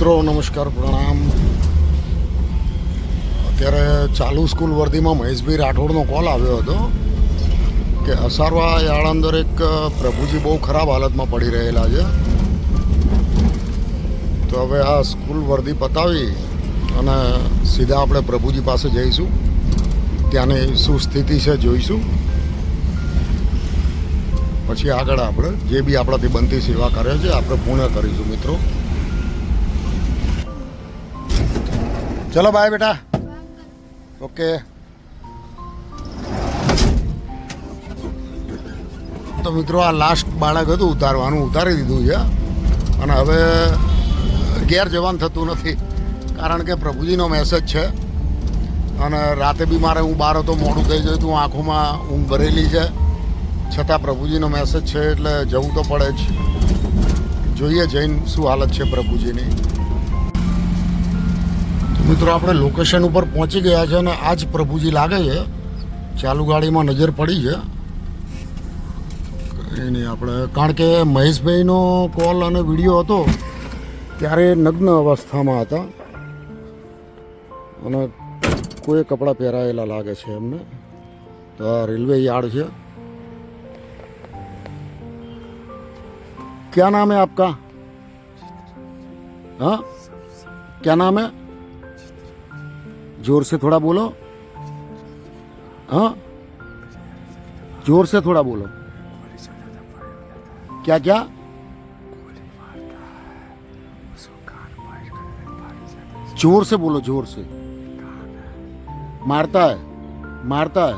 મિત્રો, નમસ્કાર, પ્રણામ. અત્યારે ચાલુ સ્કૂલ વર્ધીમાં મહેશભાઈ રાઠોડનો કોલ આવ્યો હતો કે અસારવા યાળ અંદર એક પ્રભુજી બહુ ખરાબ હાલતમાં પડી રહેલા છે. તો હવે આ સ્કૂલ વર્ધી પતાવી અને સીધા આપણે પ્રભુજી પાસે જઈશું. ત્યાંની શું સ્થિતિ છે જોઈશું. પછી આગળ આપણે જે બી આપણાથી બનતી સેવા કરે છે, આપણે પૂર્ણ કરીશું, મિત્રો. ચલો બાય બેટા. ઓકે તો મિત્રો, આ લાસ્ટ બાળક હતું, ઉતારવાનું, ઉતારી દીધું છે. અને હવે ઘેર જવાનું થતું નથી. કારણ કે પ્રભુજીનો મેસેજ છે. અને રાતે બી મારે હું બહાર હતો, મોડું થઈ ગયું હતું, આંખોમાં ઊંઘ ભરેલી છે. છતાં પ્રભુજીનો મેસેજ છે, એટલે જવું તો પડે જ. જોઈએ જઈને શું હાલત છે પ્રભુજીની. મિત્રો, આપણે લોકેશન ઉપર પહોંચી ગયા છે અને આ જ પ્રભુજી લાગે છે, ચાલુ ગાડીમાં નજર પડી છે. કંઈ નહીં, આપણે, કારણ કે મહેશભાઈનો કોલ અને વીડિયો હતો, ત્યારે નગ્ન અવસ્થામાં હતા. અને કોઈ કપડાં પહેરાયેલા લાગે છે એમને. તો આ રેલવે યાર્ડ છે. ક્યાં નામ હે આપકા? હા? ક્યાં નામ હે? ज़ोर से थोड़ा बोलो। हाँ? ज़ोर से थोड़ा बोलो। क्या क्या ज़ोर से बोलो ज़ोर से। मारता है। मारता है।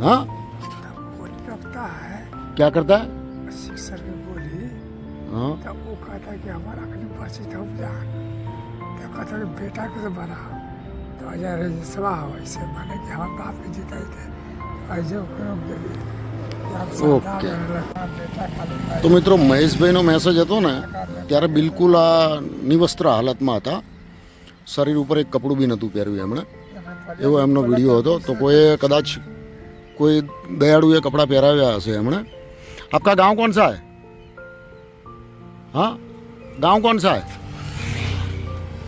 हाँ? क्या करता है? हाँ। કથળ બેટા કે બરા તો જ્યારે સવા હોય છે. મને કે હા બાપ જીતા તે જો ઓકે. તો મિત્રો મહેશભાઈનો મેસેજ હતો ને ત્યારે બિલકુલ આ નિવસ્ત્ર હાલતમાં હતા. શરીર ઉપર એક કપડું બી નહોતું પહેર્યું એમણે. એવો એમનો વીડિયો હતો. તો કોઈએ કદાચ કોઈ દયાળુએ કપડાં પહેરાવ્યા હશે એમણે. આપકા ગાંવ કોણ સાહેબ હા? ગાંવ કોણ સાહેબ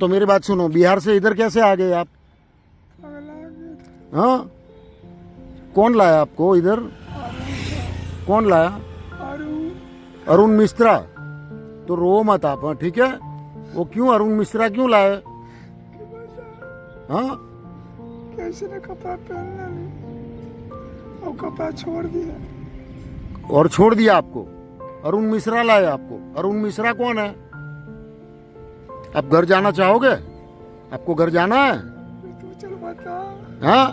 तो मेरी बात सुनो बिहार से इधर कैसे आ गए आप? हाँ? कौन लाया आपको इधर? कौन लाया? अरुण मिश्रा। तो रो मत आप हाँ, ठीक है? वो क्यों अरुण मिश्रा क्यों लाए? हाँ? कैसे ने कपड़ा पहनना नहीं और कपड़ा छोड़ दिया और छोड़ दिया आपको? अरुण मिश्रा लाए आपको? अरुण मिश्रा कौन है? आप घर जाना चाहोगे? आपको घर जाना है? तू हाँ?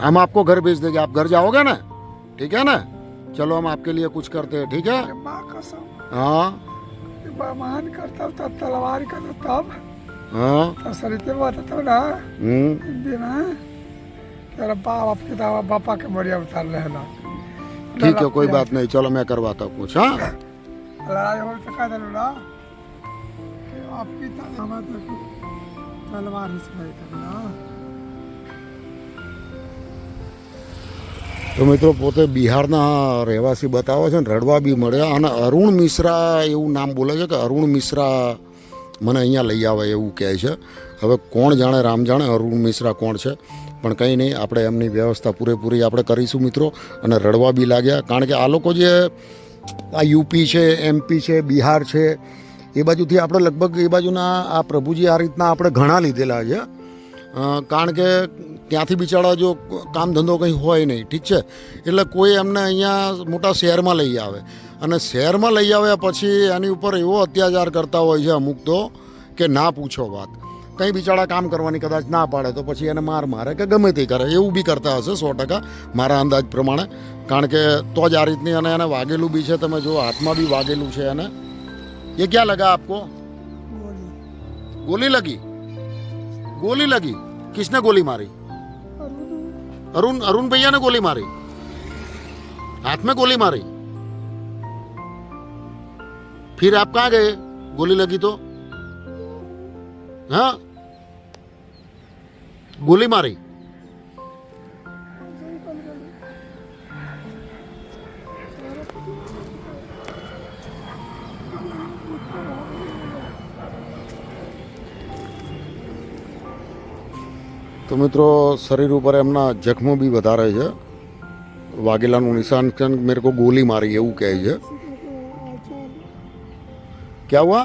हम आपको घर भेज देंगे। आप घर जाओगे ना? ठीक है ना? चलो हम आपके लिए कुछ करते हैं ठीक है? हाँ? बमान करता हूँ तब तलवार करता तब। हाँ? तब सरिते बताता हूँ ना। हम्म? हिंदी में तेरा बाप आपके दावा बापा के बढ़िया उतार रहे ना। ठीक है कोई बात नहीं चलो मैं करवाता हूँ कुछ हाँ लड़ाई हो तो कह दिलू ना कि आपकी तलवार तक तलवार ही से तक ना તો મિત્રો પોતે બિહારના રહેવાસી બતાવે છે ને રડવા બી મળ્યા અને અરુણ મિશ્રા એવું નામ બોલે છે કે અરુણ મિશ્રા મને અહીંયા લઈ આવે એવું કહે છે. હવે કોણ જાણે રામ જાણે અરુણ મિશ્રા કોણ છે? પણ કંઈ નહીં, આપણે એમની વ્યવસ્થા પૂરેપૂરી આપણે કરીશું મિત્રો અને રડવા બી લાગ્યા. કારણ કે આ લોકો જે આ યુપી છે, એમપી છે, બિહાર છે, એ બાજુથી આપણે લગભગ એ બાજુના આ પ્રભુજી આ રીતના આપણે ઘણા લીધેલા છે. કારણ કે ત્યાંથી બિચારા જો કામ ધંધો કંઈ હોય નહીં, ઠીક છે? એટલે કોઈ એમને અહીંયા મોટા શહેરમાં લઈ આવે. અને શહેરમાં લઈ આવ્યા પછી એની ઉપર એવો અત્યાચાર કરતા હોય છે અમુક તો કે ના પૂછો વાત. કંઈ બિચારા કામ કરવાની કદાચ ના પાડે તો પછી એને માર મારે કે ગમે તે કરે. એવું બી કરતા હશે સો ટકા મારા અંદાજ પ્રમાણે. કારણ કે તો જ આ રીતની અને એને વાગેલું બી છે તમે જો હાથમાં બી વાગેલું છે એને. એ ક્યાં લગા આપકો? ગોલી લગી? ગોલી લગી? કિસને ગોલી મારી? અરુણ. અરુણ ભૈયાને ગોલી મારી? હાથ ગોલી મારી? फिर आप कहाँ गए गोली लगी तो हाँ गोली मारी તો મિત્રો શરીર ઉપર એમના જખમો બી વધારે છે વાગેલાનું નિશાન છે ને મેરે કો ગોલી મારી એવું કહે છે क्या हुआ?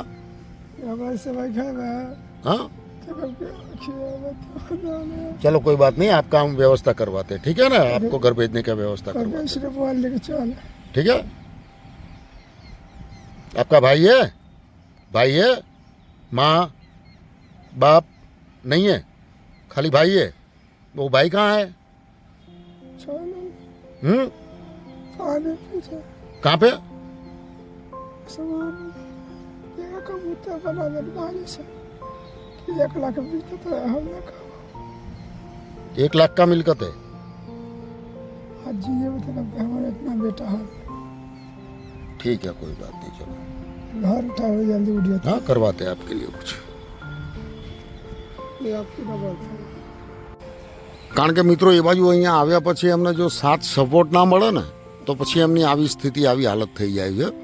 हाँ। चलो कोई बात नहीं आपका हम व्यवस्था करवाते हैं ठीक है ना? आपको घर भेजने का व्यवस्था करवाते ठीक है? आपका भाई है? भाई है? माँ? बाप? नहीं है? खाली भाई है? वो भाई कहाँ है? हम्म? कहाँ पे? सामान ये कबूतर बना दे बाजी से कि एक लाख बीस तो हमने कहा एक लाख का मिलकत है आज जिए मतलब हमारा इतना बेटा है ठीक है कोई बात नहीं चलो घर उठाओ जल्दी उठ जाता हाँ करवाते हैं आपके लिए कुछ ये आपकी ना बोलता है કારણ કે મિત્રો એ બાજુ અહીંયા આવ્યા પછી એમને જો સાથ સપોર્ટ ના મળે ને તો પછી એમની આવી સ્થિતિ આવી હાલત થઈ જાય છે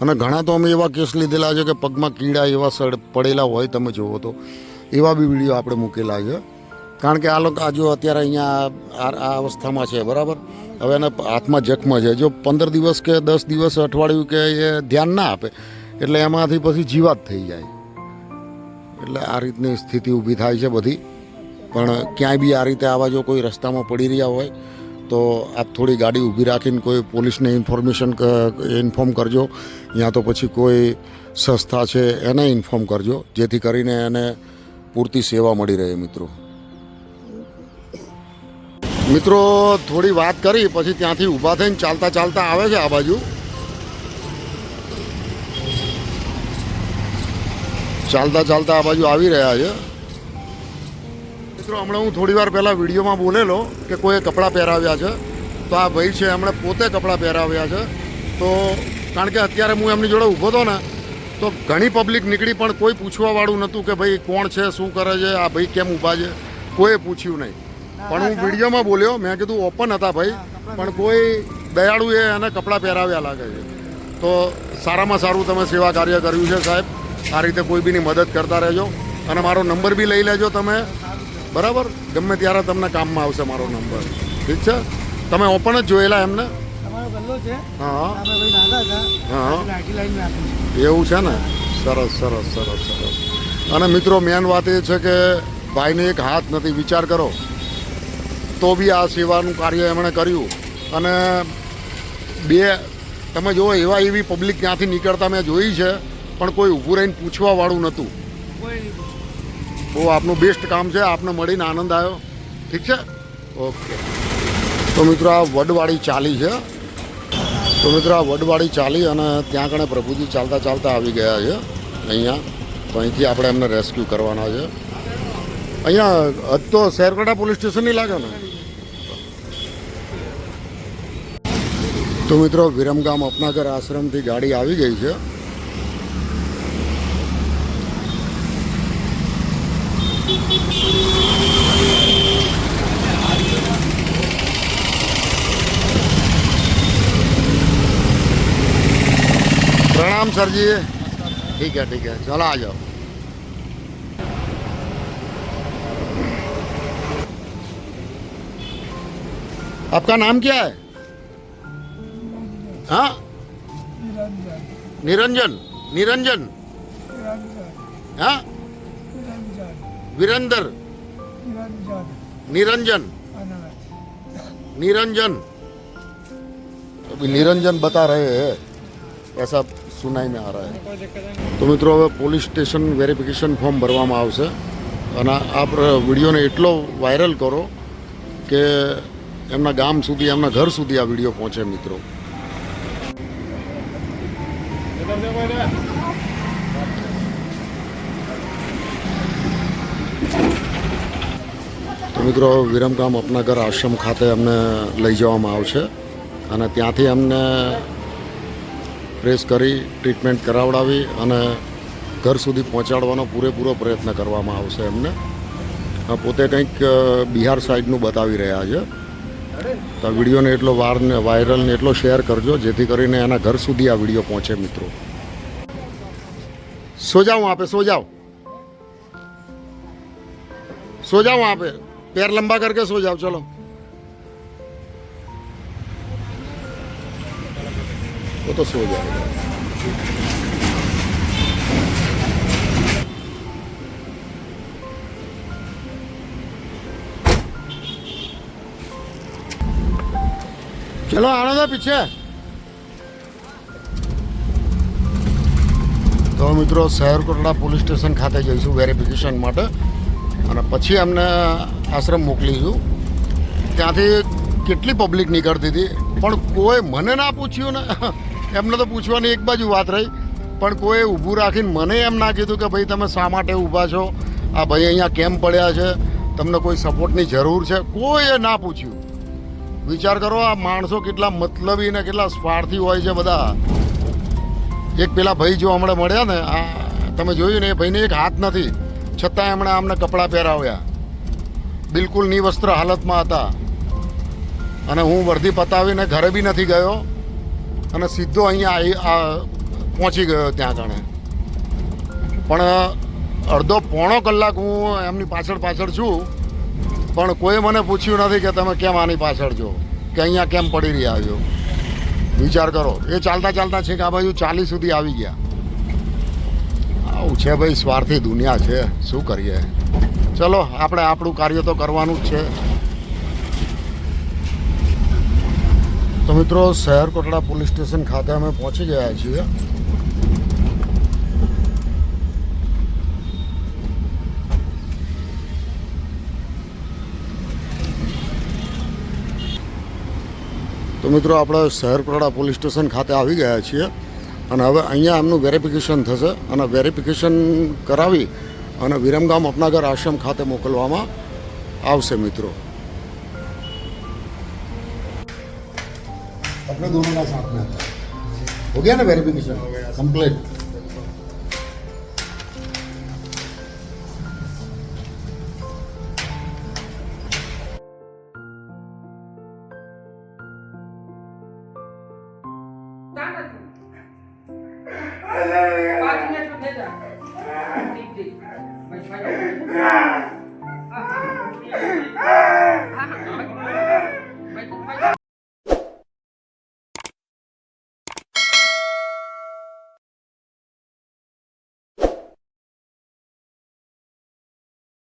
અને ઘણા તો અમે એવા કેસ લીધેલા છે કે પગમાં કીડા એવા સડ પડેલા હોય તમે જુઓ તો. એવા બી વીડિયો આપણે મૂકેલા છે. કારણ કે આ લોકો આ જો અત્યારે અહીંયા આ આ અવસ્થામાં છે, બરાબર? હવે એના હાથમાં જખમ છે. જો પંદર દિવસ કે દસ દિવસ અઠવાડિયું કે એ ધ્યાન ના આપે, એટલે એમાંથી પછી જીવાત થઈ જાય. એટલે આ રીતની સ્થિતિ ઊભી થાય છે બધી. પણ ક્યાંય બી આ રીતે આવા જો કોઈ રસ્તામાં પડી રહ્યા હોય તો આપ થોડી ગાડી ઊભી રાખીને કોઈ પોલીસને ઇન્ફોર્મેશન ઇન્ફોર્મ કરજો. યા તો પછી કોઈ સંસ્થા છે એને ઇન્ફોર્મ કરજો, જેથી કરીને એને પૂરતી સેવા મળી રહે મિત્રો. મિત્રો, થોડી વાત કરી, પછી ત્યાંથી ઊભા થઈને ચાલતા ચાલતા આવે છે આ બાજુ. ચાલતા ચાલતા આ બાજુ આવી રહ્યા છે. મિત્રો હમણાં હું થોડી વાર પહેલાં વિડીયોમાં બોલેલો કે કોઈએ કપડાં પહેરાવ્યા છે. તો આ ભાઈ છે એમણે પોતે કપડાં પહેરાવ્યા છે. તો કારણ કે અત્યારે હું એમની જોડે ઊભો હતો ને તો ઘણી પબ્લિક નીકળી પણ કોઈ પૂછવાવાળું નહોતું કે ભાઈ કોણ છે શું કરે છે આ ભાઈ કેમ ઊભા છે? કોઈએ પૂછ્યું નહીં. પણ હું વિડીયોમાં બોલ્યો મેં કીધું ઓપન હતા ભાઈ પણ કોઈ દયાળુએ એને કપડાં પહેરાવ્યા લાગે છે. તો સારામાં સારું તમે સેવા કાર્ય કર્યું છે સાહેબ. આ રીતે કોઈ બીની મદદ કરતા રહેજો. અને મારો નંબર બી લઈ લેજો તમે. બરાબર? ગમે ત્યારે તમને કામમાં આવશે મારો નંબર ઠીક છે? તમે ઓપન જ જોયેલા એમને? એવું છે ને? સરસ સરસ સરસ સરસ. અને મિત્રો મેન વાત એ છે કે ભાઈને એક હાથ નથી. વિચાર કરો. તો બી આ સેવાનું કાર્ય એમણે કર્યું. અને બે તમે જુઓ એવા એવી પબ્લિક ત્યાંથી નીકળતા મેં જોઈ છે પણ કોઈ ઊભું રહીને પૂછવાવાળું નહોતું. બહુ આપનું બેસ્ટ કામ છે, આપને મળીને આનંદ આવ્યો. ઠીક છે? ઓકે. તો મિત્રો, આ વડવાડી ચાલી છે. તો મિત્રો, આ વડવાડી ચાલી અને ત્યાં કણે પ્રભુજી ચાલતા ચાલતા આવી ગયા છે, અહીંયા. તો અહીંથી આપણે એમને રેસ્ક્યુ કરવાના છે. અહીંયા, હદ તો શેરકડા પોલીસ સ્ટેશન નહીં લાગે ને? તો મિત્રો, વિરમગામ અપનાગર આશ્રમથી ગાડી આવી ગઈ છે. प्रणाम सर जी ठीक है ठीक है चलो आ जाओ आपका नाम क्या है हाँ निरंजन निरंजन निरंजन निरंजन हाँ निरंजन वीरेंद्र निरंजन निरंजन अनाथ निरंजन अभी निरंजन बता रहे हैं ऐसा सुनाई में आ रहा है कोई दिक्कत नहीं તો મિત્રો હવે પોલીસ સ્ટેશન વેરિફિકેશન ફોર્મ ભરવામાં આવશે અને આ પ્ર- વિડીયોને એટલો વાયરલ કરો કે એમના ગામ સુધી એમના ઘર સુધી આ વિડીયો પહોંચે મિત્રો તો મિત્રો વિરમગામ અપનાગર આશ્રમ ખાતે અમને લઈ જવામાં આવશે અને ત્યાંથી અમને પ્રેસ કરી, ટ્રીટમેન્ટ કરાવડાવી અને ઘર સુધી પહોંચાડવાનો પૂરેપૂરો પ્રયત્ન કરવામાં આવશે એમને. પોતે કંઈક બિહાર સાઈડનું બતાવી રહ્યા છે. તો વિડીયોને એટલો વાર વારને, વાયરલને એટલો શેર કરજો, જેથી કરીને એના ઘર સુધી આ વીડિયો પહોંચે મિત્રો. સોજાવું આપે, સોજાવ. સોજાવું આપે. પેર લંબા કરકે સો જાઓ ચલો. वो तो सो जाएगा चलो आने दो पीछे તો મિત્રો શહેર કોટડા પોલીસ સ્ટેશન ખાતે જઈશું વેરિફિકેશન માટે અને પછી અમને આશ્રમ મોકલીશું ત્યાંથી કેટલી પબ્લિક નીકળતી હતી પણ કોઈ મને ના પૂછ્યું ને એમને તો પૂછવાની એક બાજુ વાત રહી, પણ કોઈ ઊભું રાખીને મને એમ ના કીધું કે ભાઈ, તમે શા માટે ઊભા છો? આ ભાઈ અહીંયા કેમ પડ્યા છે? તમને કોઈ સપોર્ટની જરૂર છે? કોઈએ ના પૂછ્યું. વિચાર કરો, આ માણસો કેટલા મતલબી ને કેટલા સ્વાર્થી હોય છે બધા. એક પેલા ભાઈ જો હમણાં મળ્યા ને, આ તમે જોયું ને, એ ભાઈને એક હાથ નથી, છતાં એમણે અમને કપડાં પહેરાવ્યા. બિલકુલ નિવસ્ત્ર હાલતમાં હતા. અને હું વર્ધી પતાવીને ઘરે બી નથી ગયો. અને સીધો અહીંયા પહોંચી ગયો ત્યાં જાણે. પણ અડધો પોણો કલાક હું એમની પાછળ પાછળ છું. પણ કોઈ મને પૂછ્યું નથી કે તમે કેમ આની પાછળ છો, કે અહીંયા કેમ પડી રહ્યા છો. વિચાર કરો, એ ચાલતા ચાલતા છેક આ બાજુ ચાલી સુધી આવી ગયા. આવું છે ભાઈ, સ્વાર્થી દુનિયા છે, શું કરીએ? ચલો, આપણે આપણું કાર્ય તો કરવાનું જ છે. તો મિત્રો શહેર કોટડા પોલીસ સ્ટેશન ખાતે અમે પહોંચી ગયા છીએ. તો મિત્રો, આપણે શહેર કોટડા પોલીસ સ્ટેશન ખાતે આવી ગયા છીએ અને હવે અહીંયા એમનું વેરિફિકેશન થશે અને વેરિફિકેશન કરાવી અને વિરમગામ અપનાગર આશ્રમ ખાતે મોકલવામાં આવશે મિત્રો. अपने दोनों का साथ में हो गया ना वेरिफिकेशन कंप्लीट પાંચ